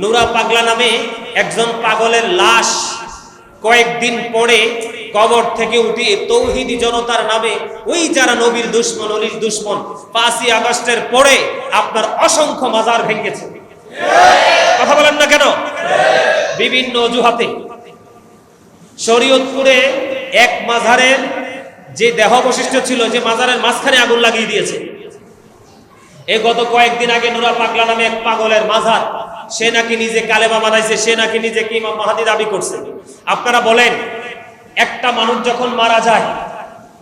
নুরা পাগলা নামে একজন পাগলের লাশ কয়েকদিন পরে কবর থেকে উঠিয়ে তৌহিদি জনতার নামে, ওই যারা নবীর দুশ্মন, অলির দুশ্মন, পাঁচই আগস্টের পরে আপনার অসংখ্য মাজার ভেঙেছে কথা বলেন না কেন? বিভিন্ন অজুহাতে। শরীয়তপুরে এক মাজারের যে দেহাবশিষ্ট ছিল, যে মাজারের মাঝখানে আগুন লাগিয়ে দিয়েছে। এ গত কয়েকদিন আগে নুরা পাগলা নামে এক পাগলের মাজার সে নাকি নিজে কালেমা বানাইছে, সে নাকি নিজেকে ইমাম মাহাদি দাবি করছে? আপনারা বলেন, একটা মানুষ যখন মারা যায়,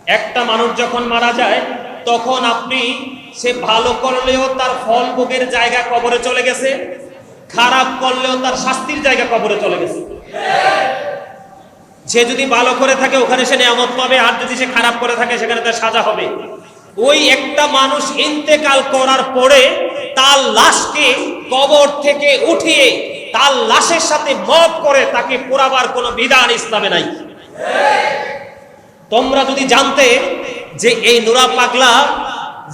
একটা মানুষ যখন মারা যায়, তখন আপনি সে ভালো করলেও তার ফল ভোগের জায়গা কবরে চলে গেছে, খারাপ করলেও তার শাস্তির জায়গা কবরে চলে গেছে। সে যদি ভালো করে থাকে, ওখানে সে নিয়ামত পাবে, আর যদি সে খারাপ করে থাকে, সেখানে তার সাজা হবে। ওই একটা মানুষ ইন্তেকাল করার পরে তার লাশকে কবর থেকে উঠিয়ে তার লাশের সাথে মত করে তাকে পোড়াবার কোনো বিধান ইসলামে নাই। তোমরা যদি জানতে যে এই নুরা পাগলা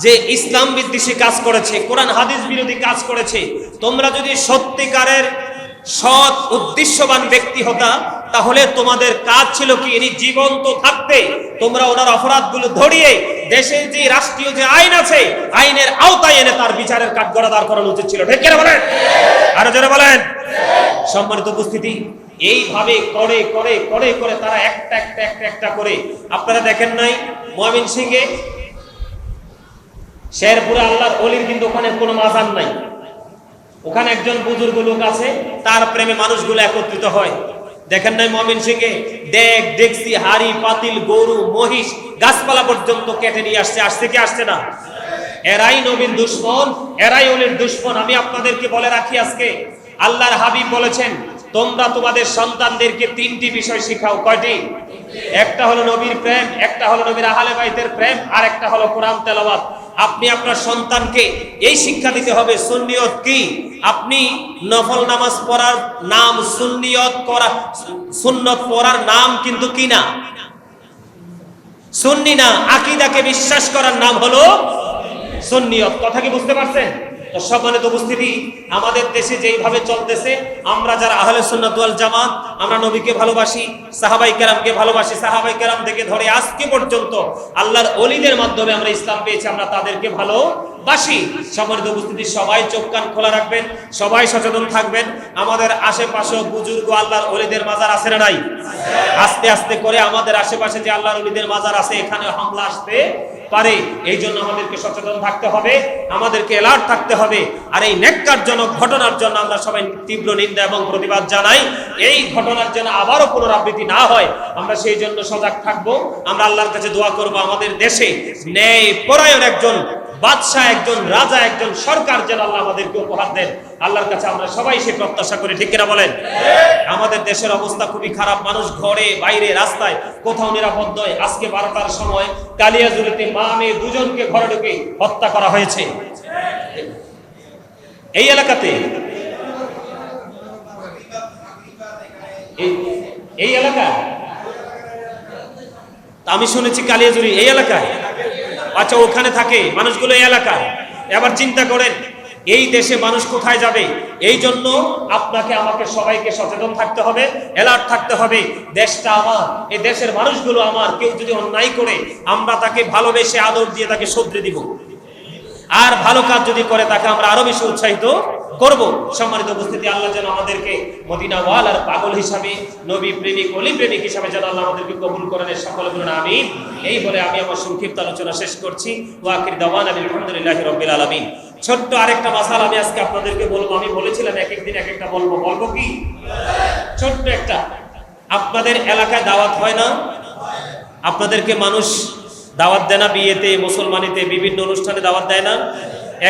যে ইসলাম বিদ্বেষী কাজ করেছে, কোরআন হাদিস বিরোধী কাজ করেছে, তোমরা যদি সত্যিকারের সৎ, উদ্দেশ্যবান ব্যক্তি হতা, তাহলে তোমাদের কাজ ছিল কি? ইনি জীবন্ত থাকতে, তোমরা ওনার অপরাধগুলো ধরিয়ে দেশের যে রাষ্ট্রীয় যে আইন আছে, আইনের আওতায় এনে তার বিচারের কাঠগড়া দাঁড় করানো উচিত ছিল। ঠিক বলেন? আরও জোরে বলেন। সম্মানিত উপস্থিতি, এইভাবে করে করে করে করে তারা একটা একটা একটা একটা করে, আপনারা দেখেন নাই ময়মিন সিংহে শেরপুরে আল্লাহর অলির কিন্তু ওখানে কোনো মাজার নাই। ওখানে একজন বুজুর্গ লোক আছে, তার প্রেমে মানুষগুলো একত্রিত হয়। দেখেন নাই মমিন সিংহে দেখ, দেখছি, হাড়ি, পাতিল, গরু, মহিষ, গাছপালা পর্যন্ত কেটে নিয়ে আসছে আসছে কি আসছে না? এরাই নবীন দুশ্মন, এরাই অলির দুশ্মন। আমি আপনাদেরকে বলে রাখি আজকে, আল্লাহর হাবিব বলেছেন তোমরা তোমাদের সন্তানদেরকে তিনটি বিষয় শিখাও, কয়টি? একটা হলো নবীর প্রেম, একটা হলো নবীর আহলে বাইতের প্রেম, আর একটা হলো কোরআন তেলাওয়াত। আপনি আপনার সন্তানকে এই শিক্ষা দিতে হবে, সুন্নিয়ত কি? আপনি নফল নামাজ পড়ার নাম সুন্নিয়ত করা, সুন্নত পড়ার নাম কিন্তু কি না? সুন্নি না, আকিদাকে বিশ্বাস করার নাম হলো সুন্নিয়ত। কথা কি বুঝতে পারছেন? তো সম্মানিত উপস্থিতি, আমাদের দেশে যেইভাবে চলতেছে, আমরা যারা আহলে সুন্নাত ওয়াল জামাত, আমরা নবীকে ভালোবাসি, সাহাবাই কেরামকে ভালোবাসি, সাহাবাই কেরাম থেকে ধরে আজকে পর্যন্ত আল্লাহর অলিদের মাধ্যমে আমরা ইসলাম পেয়েছি, আমরা তাদেরকে ভালোবাসি। সম্মানিত উপস্থিতি, সবাই চোখ কান খোলা রাখবেন, সবাই সচেতন থাকবেন। আমাদের আশেপাশে বুজুর্গ আল্লাহর অলিদের মাজার আছে না নাই? আস্তে আস্তে করে আমাদের আশেপাশে যে আল্লাহর অলিদের মাজার আছে, এখানে হামলা আসতে পারে। এই জন্য আমাদেরকে সচেতন থাকতে হবে, আমাদেরকে অ্যালার্ট থাকতে হবে। আর এই নেককারজনক ঘটনার জন্য আমরা সবাই তীব্র নিন্দা এবং প্রতিবাদ জানাই। এই ঘটনার জন্য আবারও পুনরাবৃত্তি না হয়, আমরা সেই জন্য সজাগ থাকব। আমরা আল্লাহর কাছে দোয়া করব আমাদের দেশে। ন্যায় পরায়ণ একজন বাদশাহ একজন, রাজা একজন, সরকার যেন আল্লাহ আমাদেরকে উপহার দেন। আল্লাহর কাছে আমরা সবাই সে প্রত্যাশা করি, ঠিক কিনা বলেন? আমাদের দেশের অবস্থা খুবই খারাপ, মানুষ ঘরে, বাইরে, রাস্তায়, কোথাও নিরাপদ নয়। আজকে বারোটার সময় কালিয়াজুরিতে মা মেয়ে দুজনকে ঘরে ঢুকে হত্যা করা হয়েছে। এই এলাকাতে, এই- এলাকা আমি শুনেছি কালিয়াজুরি এই এলাকায় আচ্ছা ওখানে থাকে, মানুষগুলো এই এলাকায়। এবার চিন্তা করেন, এই দেশে মানুষ কোথায় যাবে? এই জন্য আপনাকে, আমাকে সবাইকে সচেতন থাকতে হবে অ্যালার্ট থাকতে হবে, দেশটা আমার, এই দেশের মানুষগুলো আমার, কেউ যদি অন্যায় করে, আমরা তাকে ভালোবেসে আদর দিয়ে তাকে শুধরে দিব। আর ভালো কাজ যদি করে, তাকে আমরা আরও বেশি উৎসাহিত করব। সম্মানিত উপস্থিতি, আল্লাহ যেন আমাদেরকে মদিনা ওয়াল আর পাগল হিসাবে, নবী প্রেমিক, অলি প্রেমিক হিসাবে যেন আল্লাহ আমাদেরকে কবুল করেন সকল বলুন আমি এই বলে আমি আমার সংক্ষিপ্ত আলোচনা শেষ করছি। ওয়াকির দাওয়ান আলী আলহামদুলিল্লাহ রবিল আলমিন। ছোট্ট আরেকটা মাসাল আমি আজকে আপনাদেরকে বলব। আমি বলেছিলাম এক একদিন এক একটা বলব। বলব কি? ছোট্ট একটা। আপনাদের এলাকায় দাওয়াত হয় না? আপনাদেরকে মানুষ দাওয়াত দেয় না বিয়েতে, মুসলমানিতে, বিভিন্ন অনুষ্ঠানে দাওয়াত দেয় না।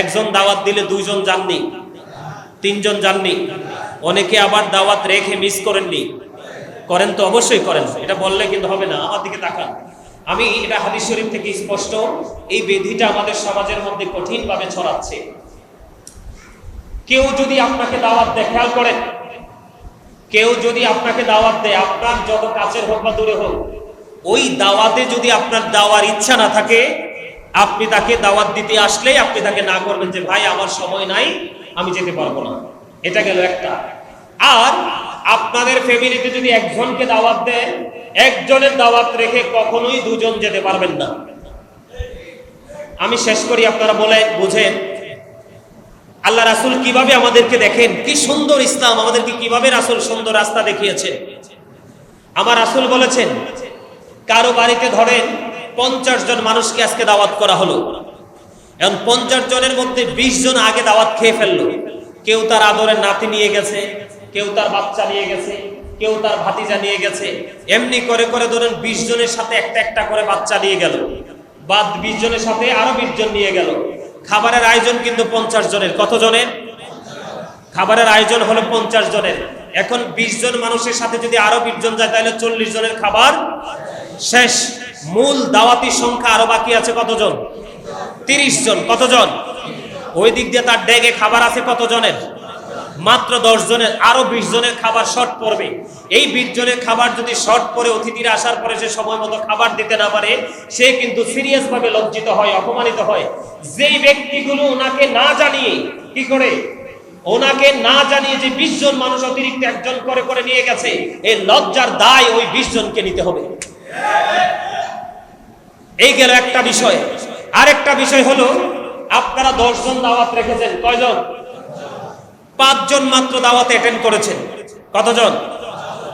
একজন দাওয়াত দিলে দুইজন যাননি, তিনজন যাননি। অনেকে আবার দাওয়াত রেখে মিস করেননি। করেন তো অবশ্যই করেন, এটা বললে কিন্তু হবে না, আমার দিকে তাকান। আমি এটা হাদিস শরীফ থেকে স্পষ্ট, এই বেধিটা আমাদের সমাজের মধ্যে কঠিনভাবে ছড়াচ্ছে। কেউ যদি আপনাকে দাওয়াত দেয়, খেয়াল করেন। কেউ যদি আপনাকে দাওয়াত দেয়, আপনার যত কাছের হোক বা দূরে হোক ওই দাওয়াতে যদি আপনার দাওয়ার ইচ্ছা না থাকে, আপনি তাকে দাওয়াত দিতে আসলেই আপনি তাকে না করবেন যে, ভাই, আমার সময় নাই, আমি যেতে পারব না। এটা গেল একটা। আর আপনাদের ফ্যামিলিতে যদি একজনকে দাওয়াত দেন একজনের দাওয়াত রেখে কখনোই দুজন যেতে পারবেন না। আমি শেষ করি, আপনারা বলে, বুঝেন। আল্লাহ রাসুল কীভাবে আমাদেরকে দেখেন? কি সুন্দর ইসলাম আমাদেরকে কীভাবে রাসুল সুন্দর রাস্তা দেখিয়েছে? আমার রাসুল বলেছেন কারও বাড়িতে ধরেন পঞ্চাশ জন মানুষকে আজকে দাওয়াত করা হলো। এখন পঞ্চাশ জনের মধ্যে বিশ জন আগে দাওয়াত খেয়ে ফেলল। কেউ তার আদরের নাতি নিয়ে গেছে, কেউ তার বাচ্চা নিয়ে গেছে, কেউ তার ভাতিজা নিয়ে গেছে। এমনি করে করে ধরেন বিশ জনের সাথে একটা একটা করে বাচ্চা নিয়ে গেল। বাদ বিশ জনের সাথে আরও বিশ জন নিয়ে গেল। খাবারের আয়োজন কিন্তু পঞ্চাশ জনের। কত জনের খাবারের আয়োজন হলো পঞ্চাশ জনের। এখন বিশ জন মানুষের সাথে যদি আরও বিশ জন যায়, তাহলে চল্লিশ জনের খাবার শেষ মূল দাওয়াতি সংখ্যা আরও বাকি আছে কতজন? তিরিশ জন। কতজন? ওই দিক দিয়ে তার ডেগে খাবার আছে কতজনের? মাত্র দশ জনের। আরও বিশ জনের খাবার শর্ট পড়বে। এই বিশ জনের খাবার যদি শর্ট পরে অতিথিরা আসার পরে সে সময় মতো খাবার দিতে না পারে, সে কিন্তু সিরিয়াস ভাবে লজ্জিত হয়, অপমানিত হয়। যেই ব্যক্তিগুলো ওনাকে না জানিয়ে কি করে? ওনাকে না জানিয়ে যে বিশ জন মানুষ অতিরিক্ত একজন করে করে নিয়ে গেছে এই লজ্জার দায় ওই বিশ জনকে নিতে হবে। এই গেল একটা বিষয়। আরেকটা বিষয় হলো, আপনারা দশজন দাওয়াত রেখেছেন। কয়জন? পাঁচজন মাত্র দাওয়াত অ্যাটেন্ড করেছেন। কতজন?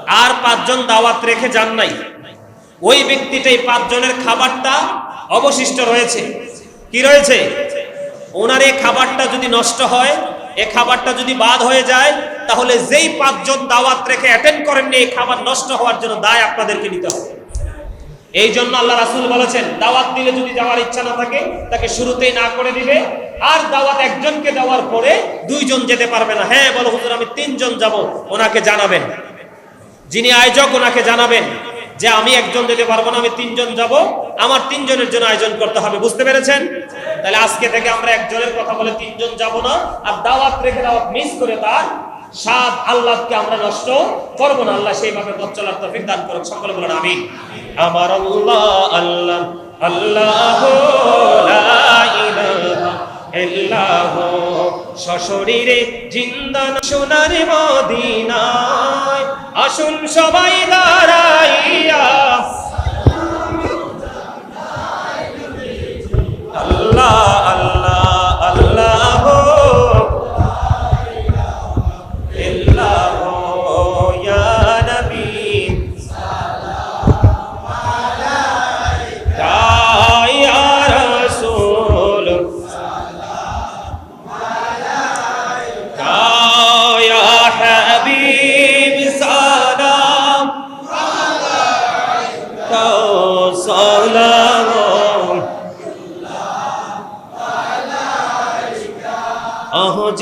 আর পাঁচজন দাওয়াত রেখে যান নাই। ওই ব্যক্তিটাই পাঁচজনের খাবারটা অবশিষ্ট রয়েছে। কি রয়েছে? ওনার এই খাবারটা যদি নষ্ট হয়, এ খাবারটা যদি বাদ হয়ে যায়, তাহলে যেই পাঁচজন দাওয়াত রেখে অ্যাটেন্ড করেননি, এই খাবার নষ্ট হওয়ার জন্য দায় আপনাদেরকে নিতে হবে। এই জন্য আল্লাহ রাসুল বলেছেন, দাওয়াত দিলে যদি যাওয়ার ইচ্ছা না থাকে, তাকে শুরুতেই না করে দিবে। আর দাওয়াত একজনকে দেওয়ার পরে দুইজন যেতে পারবে না। হ্যাঁ বলো হুজুর, আমি তিনজন যাব, ওনাকে জানাবেন। যিনি আয়োজক, ওনাকে জানাবেন যে আমি একজন যেতে পারব না, আমি তিনজন যাব। আমার তিনজনের জন্য আয়োজন করতে হবে, বুঝতে পেরেছেন? তাহলে আজকে থেকে আমরা একজনের কথা বলে তিনজন যাব না। আর দাওয়াত রেখে দাওয়াত মিস করে তার সাত আল্লাহকে আমরা নষ্ট করব না। আল্লাহ সেইভাবে পথ চলার তফিক দান করুক। সকলে বলেন আমি আমার আল্লাহ আল্লাহ আল্লাহ সশরীরে জিন্দান সোনার মদিনায় আসুন সবাই দাঁড়াইয়া।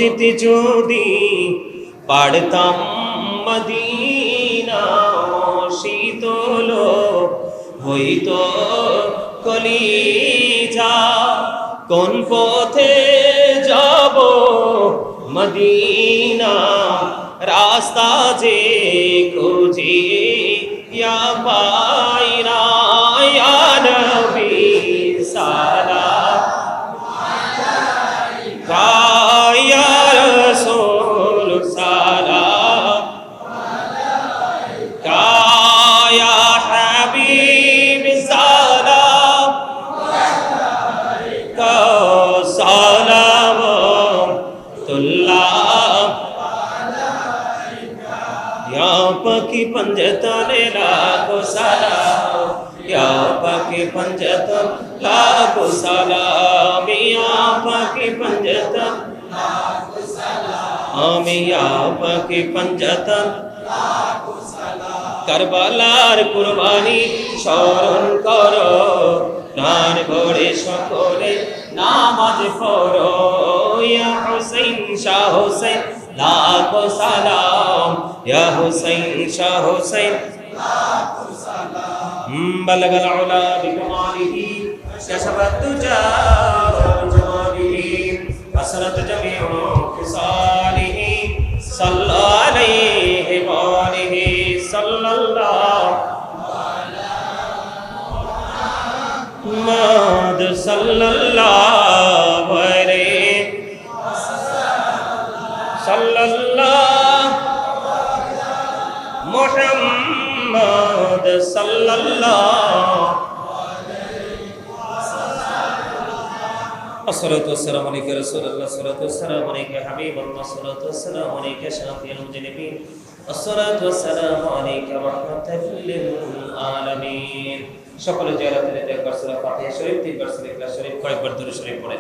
যেতে যদি পারতাম মদিনা শীতল হইত কলিজা, কোন পথে যাব মদিনা? রাস্তা যে খুঁজি পাই या पकी पंजतने लाखो सलाम या पकी पंजतन लाखो सलाम या पकी पंजतन আমি আপনাকে পঞ্জতন কারবালার কুরবানি স্মরণ করো প্রাণ ভরে সকলে নামাজ পড়ো ইয়া হুসাইন শাহ হুসাইন লাখো সালাম ইয়া হুসাইন শাহ হুসাইন بلغ العلا بكماله كشف الدجى بجماله أسرت جميع خصاله صلى عليه وآله صلى الله محمد صلى الله সাল্লাল্লাহ মোহাম্মদ সাল্লাল্লাহ الصلاة والسلام عليك رسول الله الصلاة والسلام عليك حبيب الله الصلاة والسلام عليك شافي المذنبين الصلاة والسلام عليك رحمة للعالمين সকলে জয়রাতের একবার সুরা ফাতিহা শরীফ তিনবার সুরা ইখলাস শরীফ কয়েকবার দুরূদ শরীফ পড়ে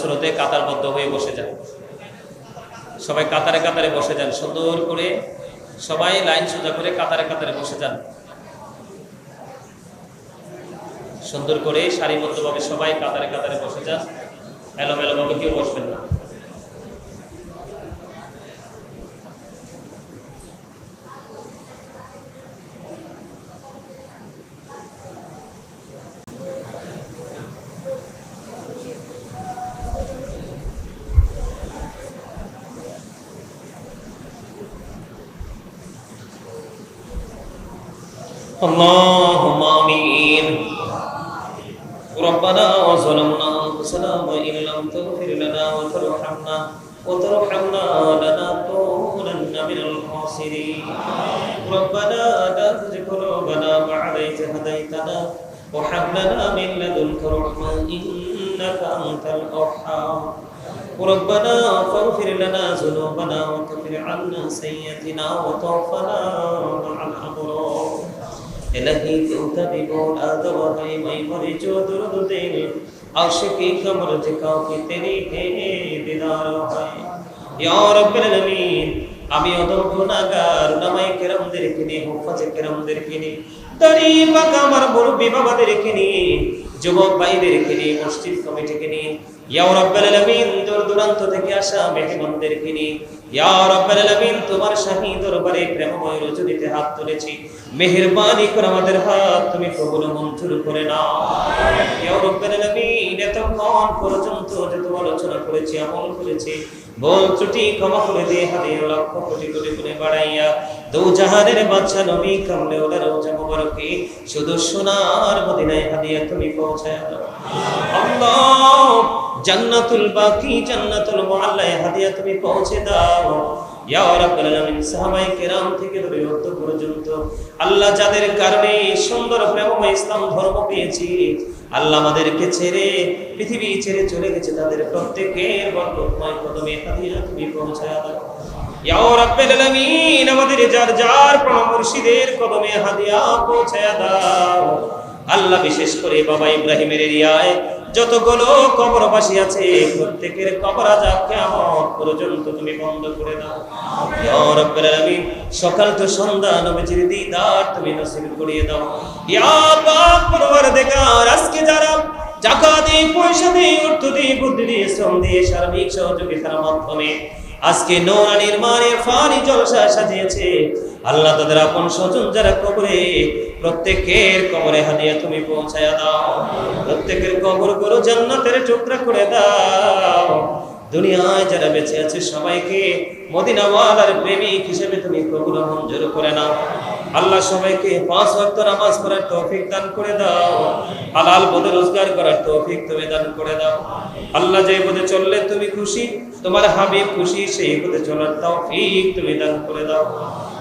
স্রোতে কাতারবদ্ধ হয়ে বসে যান। সবাই কাতারে কাতারে বসে যান। সুন্দর করে সবাই লাইন সোজা করে কাতারে কাতারে বসে যান। সুন্দর করে সারিবদ্ধভাবে সবাই কাতারে কাতারে বসে যান। এলোমেলোভাবে কেউ বসবেন না। اللهم آمين ربنا وظلمنا أنفسنا وإن لم تغفر لنا وترحمنا وترحمنا لنكونن من الخاسرين ربنا لا تزغ قلوبنا بعد إذ هديتنا وهب لنا من لدنك رحمة إنك أنت الوهاب ربنا فاغفر لنا ذنوبنا وكفر عنا سيئاتنا وتوفنا مع الأبرار إلهي تنتبهون آدم هاي ماي مري جو درد دين عاشقی کا مرجکا کی تیری ہے دیدار হয় یا رب العالمین আমি অদম গুণাগার নামাই কেরামদেরকে নিয়ে হোফাজে কেরামদেরকে নিয়ে দরি বাগা আমার মুরব্বী বাবাদেরকে নিয়ে যুবক ভাইদেরকে নিয়ে মসজিদ কমিটিকে নিয়ে দূর থেকে আসা তোমার হাত তুলেছি। মেহেরবানি করে আমাদের হাত তুমি কবুল মঞ্জুর করে নাও। ইয়া পর্যন্ত যত আলোচনা করেছি, আমল করেছি ত্রুটি ক্ষমা করে দিয়ে লক্ষ কোটি কোটি করে বাড়াইয়া দু বাদশা নবী কামলে শুধু সোনার মদিনায় হাদিয়া তুমি পৌঁছায় আল্লাহ, জান্নাতুল বাকি, জান্নাতুল মুআল্লায় হাদিয়া তুমি পৌঁছে দাও। ইয়া আলামিন কেরাম থেকে পর্যন্ত আল্লাহ যাদের কারণে সুন্দর প্রেমময় ইসলাম ধর্ম পেয়েছি আল্লাহ আমাদেরকে ছেড়ে পৃথিবী ছেড়ে চলে গেছে, তাদের প্রত্যেকের বরকতময় কদমে হাদিয়া তুমি পৌঁছায় দাও ইয়া রাব্বুল আলামিন, আমাদের যার যার প্রণব মুর্শিদের কদমে হাদিয়া পৌঁছায় দাও আল্লাহ বিশেষ করে বাবা ইব্রাহিমের এরিয়ায় যতগুলো কবরবাসী আছে, প্রত্যেকের কবর আজাব কিয়ামত পর্যন্ত তুমি বন্ধ করে দাও। ইয়া রাব্বুল আলামিন, সকাল তো সন্ধ্যা নবীজির দিদার তুমি নসিব করিয়ে দাও। ইয়া প্রত্যেকের কবরে হাদিয়া তুমি পৌঁছায়া দাও, প্রত্যেকের কবর করো, জান্নাতের টুকরা করে দাও। দুনিয়ায় যারা বেঁচে আছে সবাইকে মদিনাওয়ালার প্রেমিক হিসেবে তুমি কবুল মঞ্জুর করে নাও। আল্লাহ সবাইকে পাঁচ ওয়াক্ত নামাজ পড়ার তৌফিক দান করে দাও। হালাল পদে রোজগার করার তৌফিক তুমি দান করে দাও। আল্লাহ যে পদে চললে তুমি খুশি, তোমার হাবিব খুশি, সেই পদে চলার তৌফিক তুমি দান করে দাও।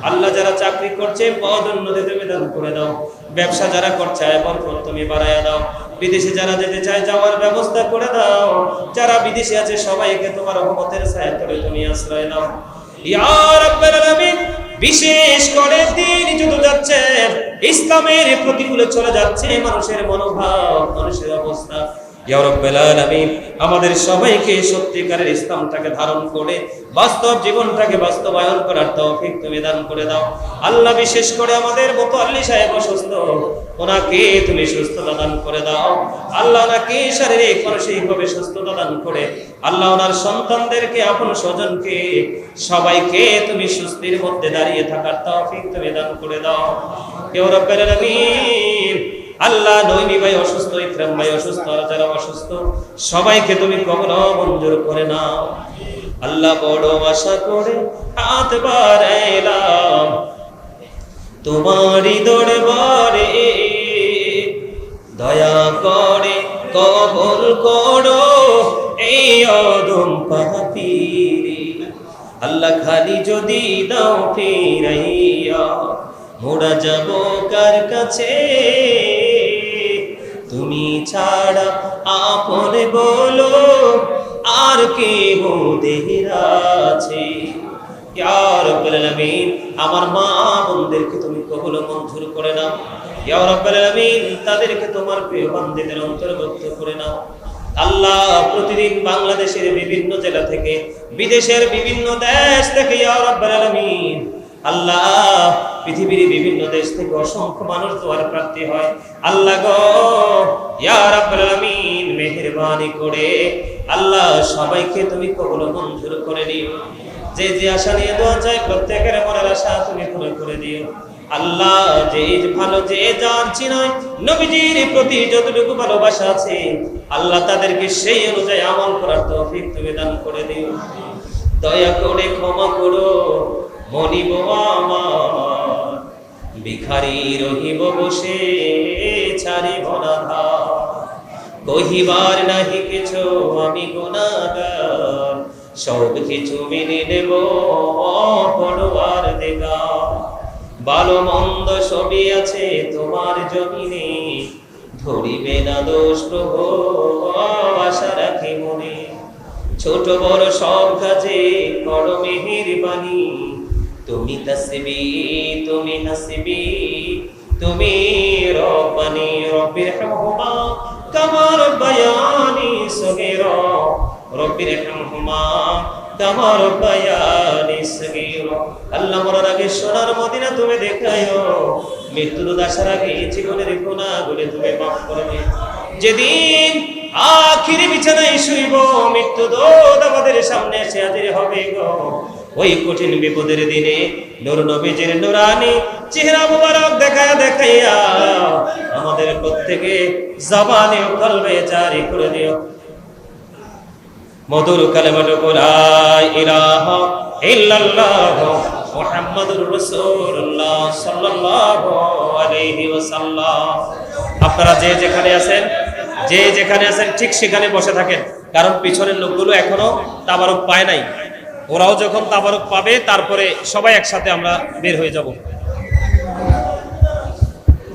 আল্লাহ যারা চাকরি করছে পদ উন্নতি তুমি দান করে দাও। ব্যবসা যারা করছে বরকত তুমি বাড়াইয়া দাও। বিদেশে যারা যেতে চায়, যাওয়ার ব্যবস্থা করে দাও। যারা বিদেশে আছে, সবাইকে তোমার রহমতের ছায়া তলে তুমি আশ্রয় দাও। ইয়া রাব্বাল আলামিন বিশেষ করে দিন যুদ্ধ যাচ্ছে ইসলামের প্রতিকূলে চলে যাচ্ছে মানুষের মনোভাব মানুষের অবস্থা। আমাদের সবাইকে সত্যিকারের ইসলামটাকে ধারণ করে, বাস্তব জীবনটাকে বাস্তবায়ন করার তৌফিক তুমি দান করে দাও। আল্লাহ বিশেষ করে আমাদের মতো আল্লি সাহেব অসুস্থ, ওনাকে তুমি সুস্থতা দান করে দাও। আল্লাহ ওনাকে শারীরিক, মানসিকভাবে সুস্থতা দান করে, আল্লাহ ওনার সন্তানদেরকে, আপন স্বজনকে, সবাইকে তুমি সুস্থির মধ্যে দাঁড়িয়ে থাকার তৌফিক তুমি দান করে দাও। কেউ রব্বের আল্লাহ নইমি ভাই অসুস্থ, ইকরাম ভাই অসুস্থ যারা অসুস্থ। সবাইকে তুমি কবর মঞ্জুর করে নাও। আল্লাহ বড় আশা করে হাত বাড়াইলাম। তোমারই দরবারে দয়া করে কবল করো এই অদম পাপিরে আল্লাহ খালি যদি দাও ফিরাইয়া, মোরা যাব কার কাছে? তুমি ছাড়া আপন বলো, আর কে রাব্বুল আলামিন, আমার মা বোনদেরকে তুমি কবুল মঞ্জুর করে নাও। ইয়া রাব্বুল তাদেরকে তোমার প্রিয় বান্দিদের অন্তর্ভুক্ত করে নাও। আল্লাহ প্রতিদিন বাংলাদেশের বিভিন্ন জেলা থেকে, বিদেশের বিভিন্ন দেশ থেকে, ইয়া রাব্বুল আলামিন, আল্লাহ পৃথিবীর বিভিন্ন দেশ থেকে অসংখ্য মানুষ দোয়ার প্রাপ্তি হয়। আল্লাহ গো রাব্বুল করে আল্লাহ সবাইকে তুমি কবুল মঞ্জুর করে নিও যে যে আশা নিয়ে দোয়া চাই প্রত্যেকের মনের আশা তুমি পূরণ করে দিও। আল্লাহ যে ভালো, যে জানছি নয় নবীজির প্রতি যতটুকু ভালোবাসা আছে, আল্লাহ তাদেরকে সেই অনুযায়ী আমল করার তৌফিক তুমি দান করে দিও। দয়া করে ক্ষমা করো, মনিব আমার। ভিখারি রহিব বসে, ছাড়িব না কহিবার নাহি কিছু, আমি গুণাগার। সব কিছু মেনে নেব পড়বার দেখা ভালো মন্দ সবই আছে তোমার জমিনে, ধরিবে না দোষ আশা রাখি মনে। ছোট বড় সব কাজে করো মেহের বাণী তুমি তাসবি, তুমি হাসবি, তুমি রব্বানি রব্বির হামহুমা কামার বায়ানি সগীরা রব্বির হামহুমা কামার বায়ানি সগীরা আল্লাহ মরার আগে সোনার মদিনা তুমি দেখায়ো মৃত্যুর দাসার আগে জীবনের গুণাগুলি তুমি মাফ করবে যেদিন আখিরি বিছানায় শুইব মৃত্যু দোদ আমাদের সামনে এসে হাজির হবে গো। ওই কঠিন বিপদের দিনে নূর নবীজির নুরানি চেহারা মুবারক দেখায়া দেখাইয়া আমাদের প্রত্যেকে জবানে কলবে জারি করে দিও। মধুর কালেমাটুকু লা ইলাহা ইল্লাল্লাহ মুহাম্মাদুর রাসূলুল্লাহ সাল্লাল্লাহু আলাইহি ওয়াসাল্লাম। আপনারা যে যেখানে আছেন, যে যেখানে আছেন ঠিক সেখানে বসে থাকেন, কারণ পিছনের লোকগুলো এখনও তাবারক পায় নাই। ওরাও যখন তাবারক পাবে তারপরে সবাই একসাথে আমরা বের হয়ে যাব।